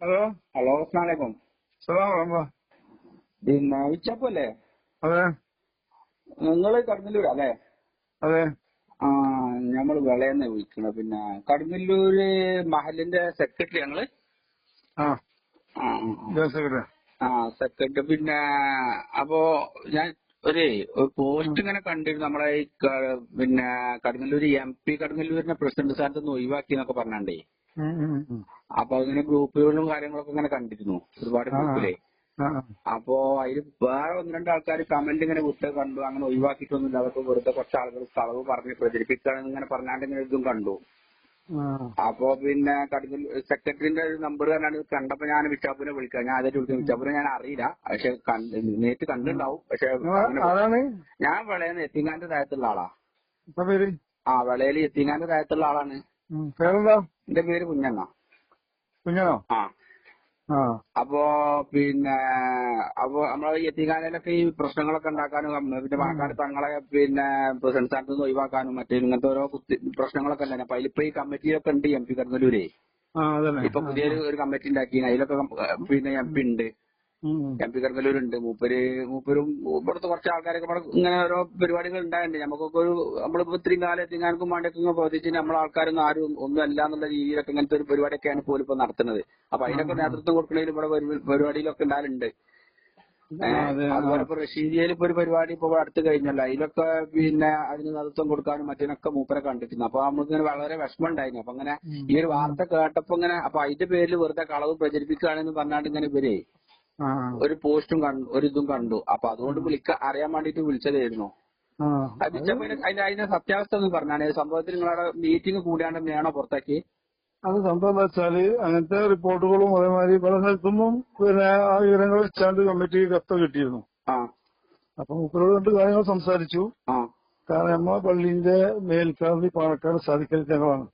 Hello? Hello അസ്സലാമലൈക്കും. പിന്നെ ഉച്ചപ്പല്ലേ അതെ. നിങ്ങൾ കടന്നല്ലൂർ അല്ലേ? അതെ. ആ നമ്മൾ വിളയെന്ന് വിളിക്കണം പിന്നെ കടന്നല്ലൂര് മഹലിന്റെ സെക്രട്ടറി ഞങ്ങൾ ആ. സെക്രട്ടറി ആ സെക്രട്ടറി പിന്നെ അപ്പോ ഞാൻ ഒരു പോസ്റ്റ് ഇങ്ങനെ കണ്ടിരുന്നു നമ്മളെ ഈ പിന്നെ കടന്നല്ലൂര് എം പി കടന്നല്ലൂരിനെ പ്രസിഡന്റ് സ്ഥാനത്ത് നിന്ന് ഒഴിവാക്കി എന്നൊക്കെ പറഞ്ഞാണ്ടേ. അപ്പൊ അങ്ങനെ ഗ്രൂപ്പുകളും കാര്യങ്ങളൊക്കെ ഇങ്ങനെ കണ്ടിരുന്നു ഒരുപാട് ഗ്രൂപ്പിലേ. അപ്പോ അതിൽ വേറെ ഒന്ന് രണ്ട് ആൾക്കാർ കമന്റ് ഇങ്ങനെ വിട്ടത് കണ്ടു അങ്ങനെ ഒഴിവാക്കിയിട്ടൊന്നുമില്ല. അതൊക്കെ വെറുതെ കുറച്ച് ആളുകൾ കളവ് പറഞ്ഞ് പ്രചരിപ്പിക്കുകയാണെന്ന് ഇങ്ങനെ പറഞ്ഞാണ്ട് ഇങ്ങനെ ഇതും കണ്ടു. അപ്പൊ പിന്നെ കടുങ്ങൽ സെക്രട്ടറിന്റെ ഒരു നമ്പർ പറഞ്ഞാണ്ട് കണ്ടപ്പോ ഞാൻ വിച്ചാപ്പുനെ വിളിക്കാം. ഞാൻ ആദ്യമായിട്ട് വിളിക്കുന്നത് വിച്ചാപ്പുനെ ഞാൻ അറിയില്ല. പക്ഷെ നേരിട്ട് കണ്ടിട്ടുണ്ടാവും. പക്ഷെ ഞാൻ വിളയെന്ന് എത്തിങ്ങാന്റെ താഴത്തുള്ള ആളാ. ആ വിളയിൽ എത്തിങ്ങാന്റെ താഴത്തുള്ള ആളാണ്. എന്റെ പേര് കുഞ്ഞണ്ണ. കുഞ്ഞനോ ആ. അപ്പോ പിന്നെ അപ്പൊ നമ്മളെ യത്തീഖാനയിലൊക്കെ ഈ പ്രശ്നങ്ങളൊക്കെ ഉണ്ടാക്കാനും പിന്നെ പാലക്കാട് തങ്ങളെ പിന്നെ പ്രസിഡന്റ് സ്ഥാനത്ത് നിന്ന് ഒഴിവാക്കാനും മറ്റേ ഇങ്ങനത്തെ ഓരോ പ്രശ്നങ്ങളൊക്കെ ഉണ്ടായിരുന്നു. അപ്പൊ അതിലിപ്പോ ഈ കമ്മിറ്റിയിലൊക്കെ ഉണ്ട് എം പി കടന്നലൂരേ ഇപ്പൊ പുതിയൊരു ഒരു കമ്മിറ്റി ഉണ്ടാക്കി അതിലൊക്കെ പിന്നെ എം പി ഉണ്ട്. എം പി ഉണ്ട് മൂപ്പര് മൂപ്പരും ഇവിടുത്തെ കുറച്ച് ആൾക്കാരൊക്കെ ഇവിടെ ഇങ്ങനെ ഓരോ പരിപാടികൾ ഉണ്ടായിട്ടുണ്ട്. നമുക്കൊക്കെ ഒരു നമ്മളിപ്പോ ഇത്രയും കാലം എത്തിങ്ങാനക്കും വേണ്ടിയൊക്കെ ബോധിച്ച് നമ്മളെ ആൾക്കാരൊന്നും ആരും ഒന്നും അല്ല എന്നുള്ള രീതിയിലൊക്കെ ഇങ്ങനത്തെ ഒരു പരിപാടിയൊക്കെയാണ് പോലും ഇപ്പൊ നടത്തുന്നത്. അപ്പൊ അതിനൊക്കെ നേതൃത്വം കൊടുക്കണേലും ഇവിടെ പരിപാടിയിലൊക്കെ ഉണ്ടാകുന്നുണ്ട്. അതുപോലെ ഇപ്പൊ റഷീദിയയിൽ ഇപ്പൊ ഒരു പരിപാടി ഇപ്പൊ അടുത്ത് കഴിഞ്ഞല്ലോ. അതിലൊക്കെ പിന്നെ അതിന് നേതൃത്വം കൊടുക്കാനും മറ്റേനൊക്കെ മൂപ്പരെ കണ്ടിരുന്നു അപ്പൊ നമുക്കിങ്ങനെ വളരെ വിഷമം ഉണ്ടായിരുന്നു അപ്പൊ അങ്ങനെ ഈ ഒരു വാർത്ത കേട്ടപ്പോ ഇങ്ങനെ അപ്പൊ അതിന്റെ പേരിൽ വെറുതെ കളവ് പ്രചരിപ്പിക്കുകയാണെന്ന് പറഞ്ഞാണ്ട് ഇങ്ങനെ ഇവരെ ഒരു പോസ്റ്റും കണ്ടു ഒരു ഇതും കണ്ടു. അപ്പൊ അതുകൊണ്ട് വിളിക്ക അറിയാൻ വേണ്ടിട്ട് വിളിച്ചതായിരുന്നു. അതിന്റെ അതിന്റെ സത്യാവസ്ഥ ഒന്ന് പറഞ്ഞാണ് സംഭവത്തിൽ നിങ്ങളുടെ മീറ്റിംഗ് കൂടിയാണ്ട് തന്നെയാണോ പുറത്താക്കി? അത് സംഭവം എന്താ വെച്ചാൽ അങ്ങനത്തെ റിപ്പോർട്ടുകളും അതേമാതിരി പല സ്ഥലത്തുനിന്നും പിന്നെ ആ വിവരങ്ങൾ വെച്ചാണ്ട് കമ്മിറ്റി കത്ത് കിട്ടിയിരുന്നു. ആ. അപ്പൊ മുപ്പരോട് രണ്ട് കാര്യങ്ങൾ സംസാരിച്ചു. ആ. കാരണം നമ്മളെ പള്ളിന്റെ മേൽക്കാതി പാണക്കാട് സാധിക്കൽ ഞങ്ങളാണ്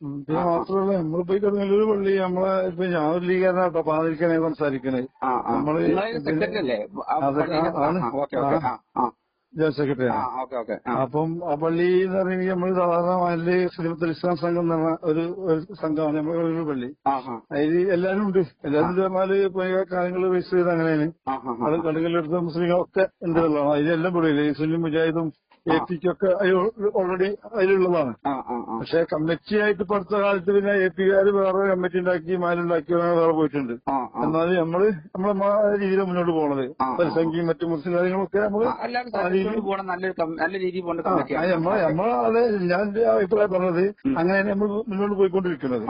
ആ. മാത്രമല്ല നമ്മൾ പോയി നമ്മളിപ്പോ ഈ കടുങ്ങല്ലൂർ പള്ളി നമ്മളെ ഇപ്പൊ ഞാൻ ഒരു ലീഗാരനാട്ടോ പാതിരിക്കാനെ സംസാരിക്കണേ. നമ്മൾ ജനറൽ അപ്പം ആ പള്ളി എന്ന് പറയുന്നത് നമ്മൾ സാധാരണ അതിൽ ശ്രീമത്ത് ഇസ്ലാം സംഘം എന്ന് പറഞ്ഞ ഒരു ഒരു സംഘമാണ് നമ്മുടെ ഒരു പള്ളി. അതിൽ എല്ലാരും ഉണ്ട്. എല്ലാരും പറഞ്ഞാൽ ഇപ്പൊ കാര്യങ്ങൾ രജിസ്റ്റർ ചെയ്ത് അങ്ങനെയാണ്. അത് കടുങ്ങലെടുത്ത മുസ്ലിങ്ങളൊക്കെ ഉണ്ട് എന്നുള്ളതാണ്. അതിലെല്ലാം പെടില്ല മുസ്ലിം മുജാഹിദും എ പിക്കൊക്കെ ഓൾറെഡി അതിലുള്ളതാണ്. പക്ഷെ കമ്മിറ്റി ആയിട്ട് ഇപ്പൊ അടുത്ത കാലത്ത് പിന്നെ എ പിക്കാര് വേറെ കമ്മിറ്റി ഉണ്ടാക്കി മാലുണ്ടാക്കി അങ്ങനെ വേറെ പോയിട്ടുണ്ട്. എന്നാലും നമ്മൾ നമ്മളെ രീതിയിൽ മുന്നോട്ട് പോണത്. പരിസംഖ്യയും മറ്റു മുസ്ലിം കാര്യങ്ങളൊക്കെ നമ്മൾ ആ, രീതിയിൽ നമ്മളെ നമ്മളെ അത് ഞാൻ എന്റെ അഭിപ്രായം പറഞ്ഞത് അങ്ങനെ നമ്മൾ മുന്നോട്ട് പോയിക്കൊണ്ടിരിക്കുന്നത്.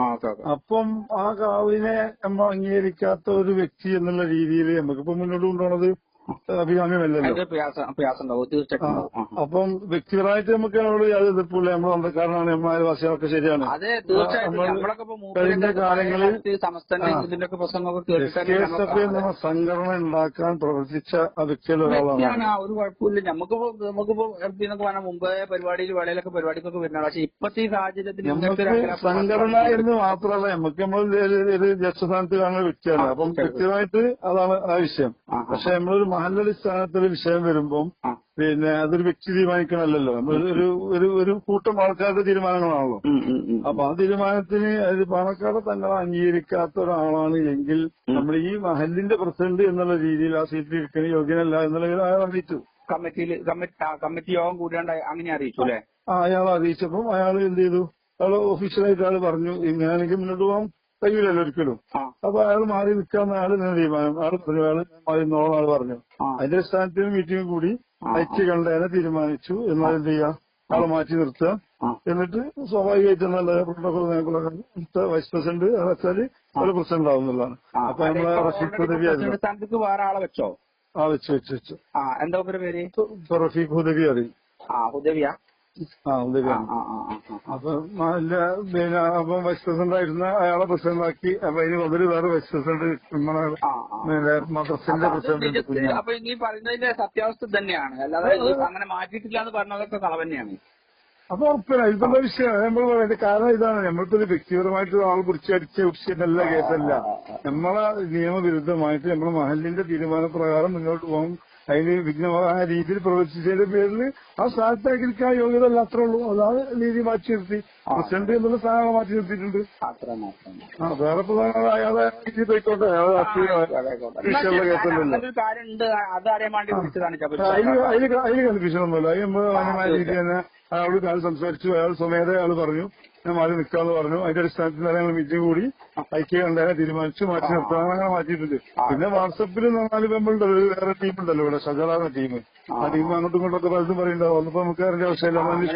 അപ്പം ആ കാവിനെ നമ്മൾ അംഗീകരിക്കാത്ത ഒരു വ്യക്തി എന്നുള്ള രീതിയിൽ നമുക്കിപ്പോ മുന്നോട്ട് കൊണ്ടുപോകുന്നത് അഭികാമ്യമല്ലല്ലോ. അപ്പം വ്യക്തിപരമായിട്ട് നമുക്ക് അതിനോട് യാതൊരു എതിർപ്പില്ല നമ്മൾ സ്വന്തക്കാരനാണ് നമ്മൾ അയൽവാസികളൊക്കെ ശരിയാണ്. കഴിഞ്ഞ കാലങ്ങളിൽ എന്ന സംഘടന ഉണ്ടാക്കാൻ പ്രവർത്തിച്ച ആ വ്യക്തികളിൽ ഒരാളാണ്. ഒരു കുഴപ്പമില്ല നമുക്കിപ്പോ നമുക്കിപ്പോ എന്നൊക്കെ പറഞ്ഞാൽ മുമ്പേ പരിപാടിയിൽ വേളയിലൊക്കെ പരിപാടിക്കൊക്കെ വരുന്നതാണ്. പക്ഷെ ഇപ്പത്തെ ഈ സാഹചര്യത്തിൽ സംഘടന എന്ന് മാത്രമല്ല നമുക്ക് നമ്മൾ ഒരു- ജഡ്ജസ്ഥാനത്ത് കാണുന്ന വ്യക്തിയാണ്. അപ്പം വ്യക്തിപരമായിട്ട് അതാണ് ആ വിഷയം. പക്ഷെ നമ്മളൊരു മഹല്ലടിസ്ഥാനത്തിൽ വിഷയം വരുമ്പം. പിന്നെ അതൊരു വ്യക്തി തീരുമാനിക്കണമല്ലോ നമ്മൾ ഒരു ഒരു കൂട്ടം ആൾക്കാരുടെ തീരുമാനങ്ങളാണല്ലോ. അപ്പൊ ആ തീരുമാനത്തിന് അത് പാണക്കാട് തങ്ങൾ അംഗീകരിക്കാത്ത ഒരാളാണ് എങ്കിൽ നമ്മൾ ഈ മഹലിന്റെ പ്രസിഡന്റ് എന്നുള്ള രീതിയിൽ ആ സീറ്റിൽ ഇരിക്കുന്ന യോഗ്യനല്ല എന്നുള്ള അയാൾ അറിയിച്ചു. കമ്മിറ്റിയിൽ കമ്മിറ്റി യോഗം കൂടിയാണ്ട് അങ്ങനെ അറിയിച്ചു അല്ലെ? ആ അയാൾ അറിയിച്ചപ്പം അയാൾ എന്ത് ചെയ്തു? അയാൾ ഓഫീഷ്യലായിട്ട് അയാൾ പറഞ്ഞു ഇങ്ങനെയാണെങ്കിൽ മുന്നോട്ട് പോകാൻ കഴിയില്ലല്ലോ ഒരിക്കലും അപ്പൊ അയാൾ മാറി നിൽക്കാന്ന് ആൾ തീരുമാനം. അയാൾ പറഞ്ഞു അയാൾ മാറി നിന്നോളാം ആൾ പറഞ്ഞു. അതിന്റെ അടിസ്ഥാനത്തിൽ മീറ്റിംഗ് കൂടി. അയച്ച് കണ്ടതിനെ തീരുമാനിച്ചു എന്നാൽ എന്ത് ചെയ്യാം ആളെ മാറ്റി നിർത്തുക. എന്നിട്ട് സ്വാഭാവികമായിട്ട് നല്ല വൈസ് പ്രസിഡന്റ് വെച്ചാൽ ഒരു പ്രസിഡന്റ് ആവുന്നതാണ് അപ്പൊ നമ്മളെ റഷീദ് വേറെ ആളെ വെച്ചോ? ആ വെച്ചു വെച്ചു വെച്ചു. എന്താ പേര്? റഫീഖ് ഹുദവി അറിയും ആ ഹുദവിയ അപ്പൊ നല്ല പിന്നെ അപ്പൊ വൈസ് പ്രസിഡന്റ് ആയിരുന്ന അയാളെ പ്രസിഡന്റ് ആക്കി അപ്പൊ അതിന് പകരം വേറെ വൈസ് പ്രസിഡന്റ് നമ്മളെ. പിന്നെ മദ്രസിന്റെ പ്രസിഡന്റ് അപ്പൊ ഈ പറയുന്നതിന്റെ സത്യാവസ്ഥ തന്നെയാണ് അല്ലാതെ അങ്ങനെ മാറ്റിയിട്ടില്ല എന്ന് പറഞ്ഞതൊക്കെ കളവ് തന്നെയാണ് അപ്പൊ ഉറപ്പില്ല ഇതെന്താ വിഷയം. നമ്മൾ പറയുന്നത് കാരണം ഇതാണ് നമ്മളിപ്പോ ഒരു വ്യക്തിപരമായിട്ട് ആൾ കുറിച്ച് അടിച്ച വിഷയമല്ല കേസല്ല. നമ്മളെ നിയമവിരുദ്ധമായിട്ട് നമ്മളെ മഹലിന്റെ തീരുമാനപ്രകാരം മുന്നോട്ട് പോകാൻ അതിന് വിഘ്നമായ രീതിയിൽ പ്രവർത്തിച്ചതിന്റെ പേരിൽ ആ സ്ഥാനത്തേക്ക് ഇരിക്കാൻ യോഗ്യത അല്ല അത്രേ ഉള്ളൂ. അതാണ് രീതി മാറ്റി നിർത്തി. പ്രസിഡന്റ് എന്നുള്ള സ്ഥാനം മാറ്റി നിർത്തിയിട്ടുണ്ട്. ആ വേറെ പ്രധാനമായാതെ രീതി പോയിക്കോട്ടെ. വിഷയമുള്ള കേസല്ലല്ലോ അങ്ങനൊരു കാര്യമുണ്ട്. അത് അറിയാൻ വേണ്ടി വിളിച്ചതാണ് ചബരി അതിൽ അതിൽ അതിൽ കൺഫ്യൂഷൻ ഒന്നുമില്ല അത് നമ്മൾ മാന്യമായ രീതിയിൽ തന്നെ അയാളോട് കാര്യം സംസാരിച്ചു. അയാൾ സ്വമേധ അയാൾ പറഞ്ഞു. ഞാൻ മാറി നിൽക്കാന്ന് പറഞ്ഞു. അതിന്റെ അടിസ്ഥാനത്തിൽ ഞങ്ങൾ മീറ്റിംഗ് കൂടി. ഐക്യ കണ്ടതിനെ തീരുമാനിച്ചു. മാറ്റി നിർത്താൻ അങ്ങനെ മാറ്റിയിട്ടുണ്ട്. പിന്നെ വാട്സപ്പിൽ നാല് മെമ്പറുണ്ടല്ലോ വേറെ ടീം ഉണ്ടല്ലോ ഇവിടെ. ഷജറാണ് ടീം ആ. ടീം അങ്ങോട്ടും ഇങ്ങോട്ടൊക്കെ പലതും പറയുന്നുണ്ടാവും അന്നിപ്പോ നമുക്ക് അറിയേണ്ട ആവശ്യമില്ല. നമ്മൾ